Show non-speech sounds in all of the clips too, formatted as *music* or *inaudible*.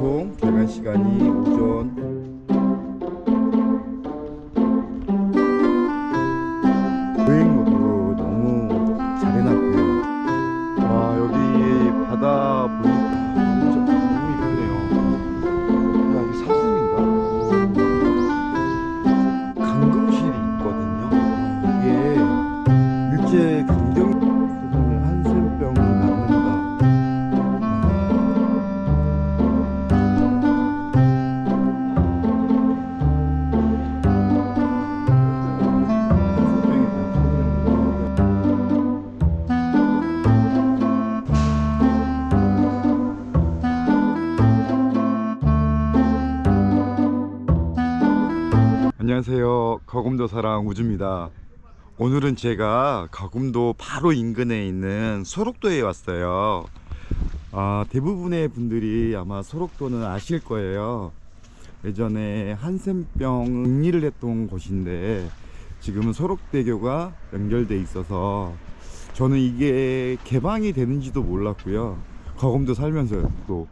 보통 개관 시간이 오전 거금도 사랑 우주입니다. 오늘은 제가 거금도 바로 인근에 있는 소록도에 왔어요. 아, 대부분의 분들이 아마 소록도는 아실 거예요. 예전에 한센병 응리를 했던 곳인데 지금은 소록대교가 연결돼 있어서 저는 이게 개방이 되는지도 몰랐고요. 거금도 살면서 또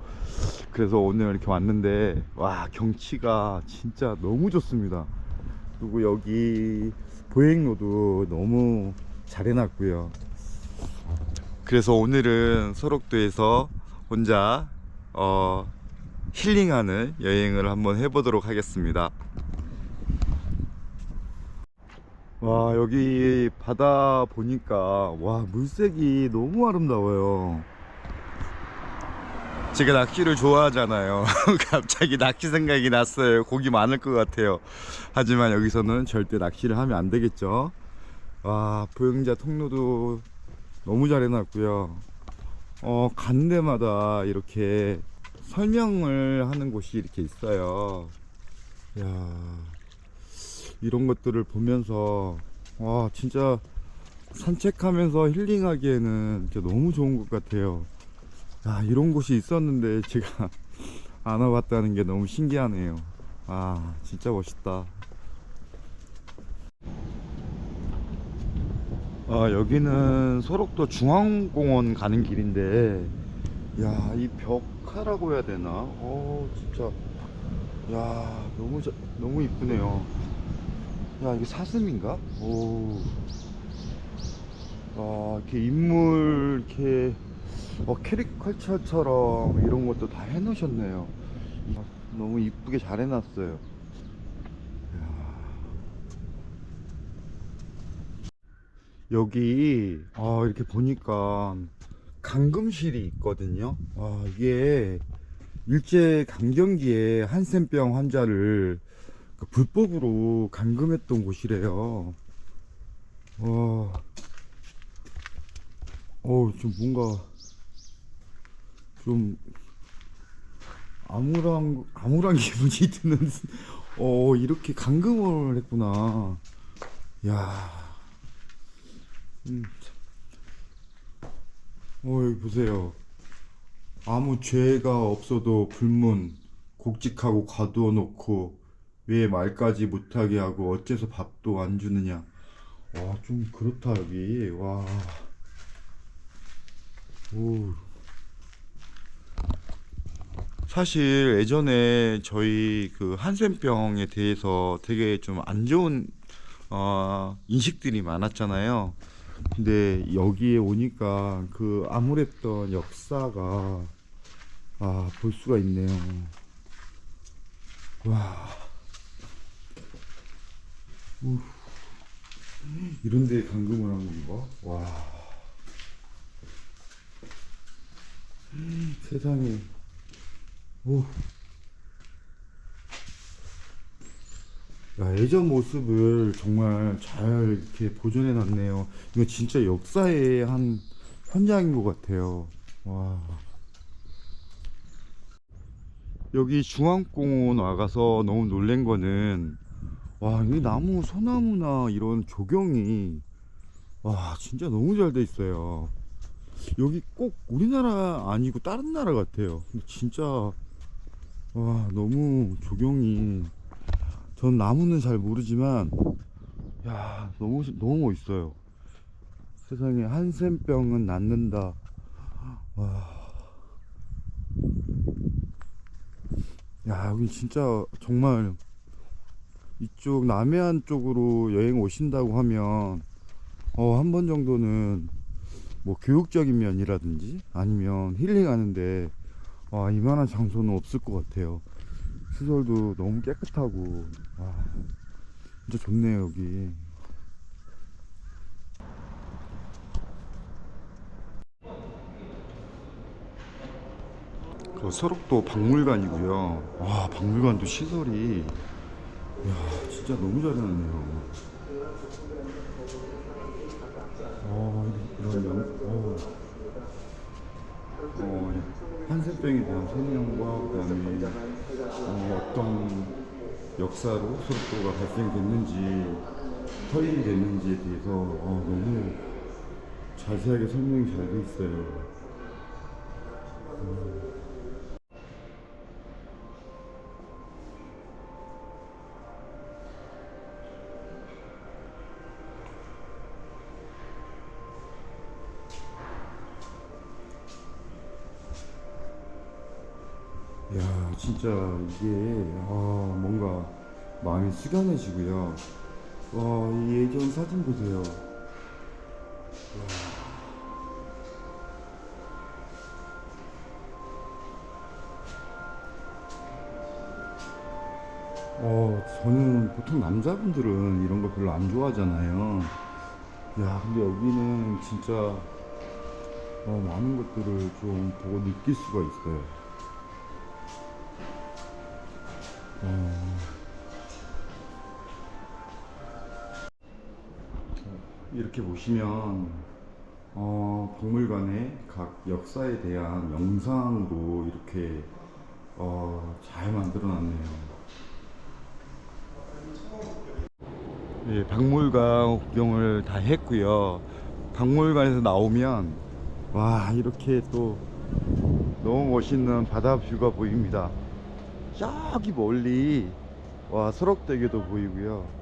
그래서 오늘 이렇게 왔는데 와 경치가 진짜 너무 좋습니다. 그리고 여기 보행로도 너무 잘 해놨고요. 그래서 오늘은 소록도에서 혼자 어, 힐링하는 여행을 한번 해보도록 하겠습니다. 와 여기 바다 보니까 와 물색이 너무 아름다워요. 제가 낚시를 좋아하잖아요. *laughs* 갑자기 낚시 생각이 났어요. 고기 많을 것 같아요. 하지만 여기서는 절대 낚시를 하면 안 되겠죠. 와, 보행자 통로도 너무 잘 해놨고요. 어, 간 데마다 이렇게 설명을 하는 곳이 이렇게 있어요. 야 이런 것들을 보면서, 와, 진짜 산책하면서 힐링하기에는 진짜 너무 좋은 것 같아요. 아, 이런 곳이 있었는데 제가 *laughs* 안 와봤다는 게 너무 신기하네요. 아, 진짜 멋있다. 아, 여기는 소록도 중앙공원 가는 길인데, 야, 이 벽화라고 해야 되나? 어, 진짜, 야, 너무, 자, 너무 이쁘네요. 야, 이게 사슴인가? 오. 아, 이렇게 인물, 이렇게, 어, 캐리컬처처럼 이런 것도 다 해놓으셨네요. 이- 너무 이쁘게 잘 해놨어요. 여기 아, 이렇게 보니까 감금실이 있거든요. 아, 이게 일제 강점기에 한센병 환자를 그 불법으로 감금했던 곳이래요. 와, 어, 좀 뭔가 좀 암울한 암울한 *laughs* 기분이 드는 어 이렇게 감금을 했구나 야 음. 참. 어 여기 보세요 아무 죄가 없어도 불문 곡직하고 가두어 놓고 왜 말까지 못하게 하고 어째서 밥도 안 주느냐 와 좀 그렇다 여기 와 오. 사실 예전에 저희 그 한센병에 대해서 되게 좀 안 좋은 어, 인식들이 많았잖아요. 근데 여기에 오니까 그 암울했던 역사가 아, 볼 수가 있네요. 와. 우. 이런 데 감금을 한 건가? 와. 세상에. 오. 야, 예전 모습을 정말 잘 이렇게 보존해 놨네요. 이거 진짜 역사의 한 현장인 것 같아요. 와. 여기 중앙공원 와가서 너무 놀란 거는, 와, 이 나무, 소나무나 이런 조경이, 와, 진짜 너무 잘 돼 있어요. 여기 꼭 우리나라 아니고 다른 나라 같아요. 진짜 와 너무 조경이 전 나무는 잘 모르지만 야 너무 너무 멋있어요. 세상에 한센병은 낫는다. 와 야 여기 진짜 정말 이쪽 남해안 쪽으로 여행 오신다고 하면 어 한 번 정도는 뭐 교육적인 면이라든지 아니면 힐링하는데 와 이만한 장소는 없을 것 같아요. 시설도 너무 깨끗하고. 와 진짜 좋네요 여기. 그 소록도 박물관이고요. 와 박물관도 시설이. 야 진짜 너무 잘 해놨네요. 어 이런 어 한센병에 대한 설명과 그다음에 어, 어떤 역사로 소록도가 발생됐는지 터인이 됐는지에 대해서 어, 너무 자세하게 설명이 잘 돼 있어요. 야 진짜 이게 아 뭔가 마음이 숙연해지고요. 와 이 예전 사진 보세요. 어 저는 보통 남자분들은 이런 거 별로 안 좋아하잖아요. 야 근데 여기는 진짜 어, 많은 것들을 좀 보고 느낄 수가 있어요 어. 이렇게 보시면 어, 박물관의 각 역사에 대한 영상으로 이렇게 어, 잘 만들어 놨네요. 예, 박물관 구경을 다 했고요. 박물관에서 나오면 와 이렇게 또 너무 멋있는 바다 뷰가 보입니다. 저기 멀리 와 소록대교도 보이고요.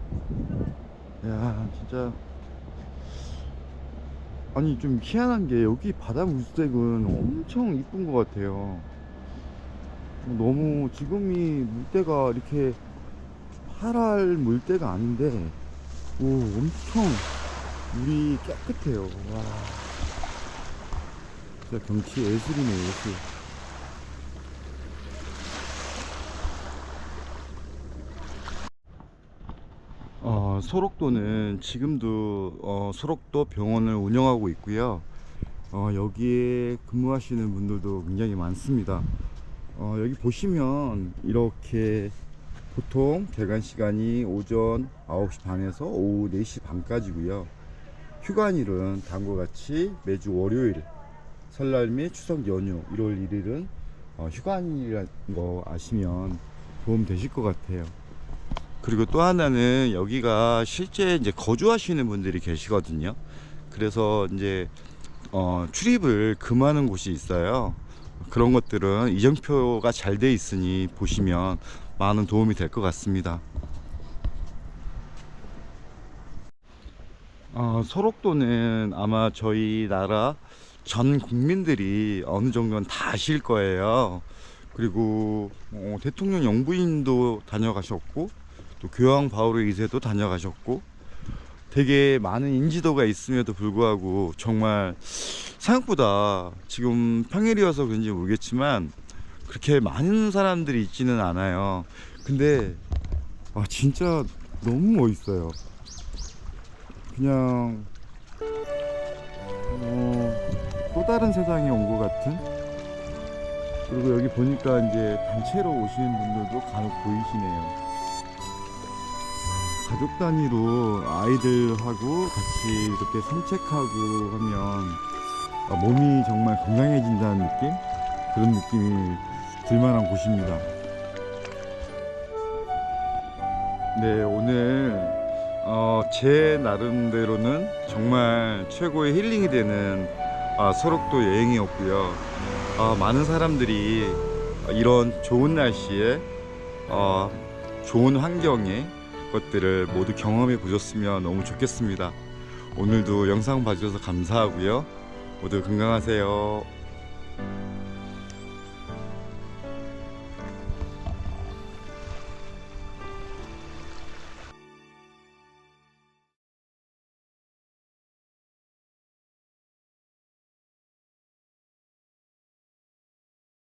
야 진짜 아니 좀 희한한 게 여기 바다 물색은 엄청 이쁜 것 같아요. 너무 지금이 물때가 이렇게 파랄 물때가 아닌데 오 엄청 물이 깨끗해요. 와 진짜 경치 예술이네 예술. 어, 소록도는 지금도 어, 소록도 병원을 운영하고 있고요. 어, 여기에 근무하시는 분들도 굉장히 많습니다. 어, 여기 보시면 이렇게 보통 개관 시간이 오전 9시 반에서 오후 4시 반까지고요. 휴관일은 다음과 같이 매주 월요일, 설날 및 추석 연휴 1월 1일은 어, 휴관일이라는 거 아시면 도움 되실 것 같아요. 그리고 또 하나는 여기가 실제 이제 거주하시는 분들이 계시거든요. 그래서 이제 어, 출입을 금하는 곳이 있어요. 그런 것들은 이정표가 잘 돼 있으니 보시면 많은 도움이 될 것 같습니다. 어, 소록도는 아마 저희 나라 전 국민들이 어느 정도는 다 아실 거예요. 그리고 어, 대통령 영부인도 다녀가셨고 또 교황 바오로 2세도 다녀가셨고 되게 많은 인지도가 있음에도 불구하고 정말 생각보다 지금 평일이어서 그런지 모르겠지만 그렇게 많은 사람들이 있지는 않아요. 근데 아 진짜 너무 멋있어요. 그냥 어, 또 다른 세상에 온 것 같은. 그리고 여기 보니까 이제 단체로 오시는 분들도 간혹 보이시네요. 가족 단위로 아이들하고 같이 이렇게 산책하고 하면 아, 몸이 정말 건강해진다는 느낌? 그런 느낌이 들만한 곳입니다. 네, 오늘 어, 제 나름대로는 정말 최고의 힐링이 되는 아, 소록도 여행이었고요. 아, 많은 사람들이 이런 좋은 날씨에 어, 좋은 환경에 것들을 모두 경험해 보셨으면 너무 좋겠습니다. 오늘도 영상 봐주셔서 감사하고요. 모두 건강하세요.